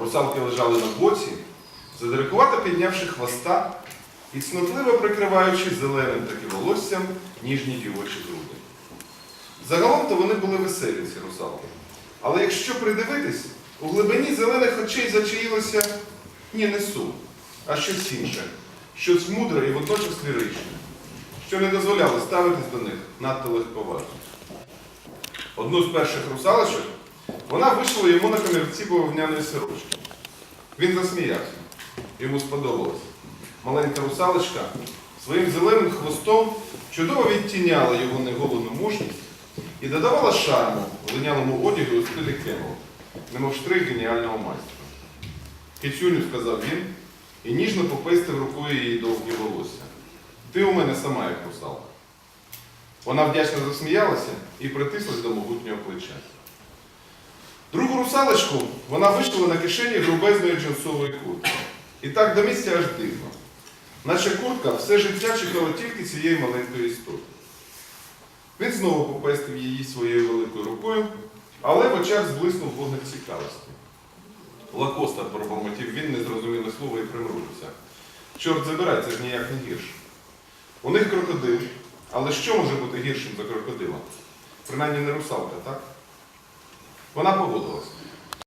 Русалки лежали на боці, задирикувато піднявши хвоста і цнотливо прикриваючи зеленим таки волоссям ніжні дівочі груди. Загалом то вони були веселі, ці русалки. Але якщо придивитись, у глибині зелених очей зачаїлося ні, не сум, а щось інше, щось мудре і водночас ліричне, що не дозволяло ставитись до них надто легковажно. Одну з перших русалочок вона вийшла йому на комірці бавовняної сорочки. Він засміявся. Йому сподобалось. Маленька русалочка своїм зеленим хвостом чудово відтіняла його неголену мужність і додавала шарму линялому одягу у стилі Кемел, немов штрих геніального майстра. Кицюню, сказав він, і ніжно попистив рукою її довгі волосся. Ти у мене сама як русалка. Вона вдячно засміялася і притислась до могутнього плеча. Другу русалочку вона вишила на кишені грубезної джинсової куртки. І так до місця аж дивно. Наче куртка все життя чекала тільки цієї маленької істоти. Він знову попестив її своєю великою рукою, але в очах зблиснув вогник цікавості. Лакоста пробормотів він незрозуміле слово і примружився. Чорт забирай, це ж ніяк не гірше. У них крокодил, але що може бути гіршим за крокодила? Принаймні не русалка, так? Вона погодилась.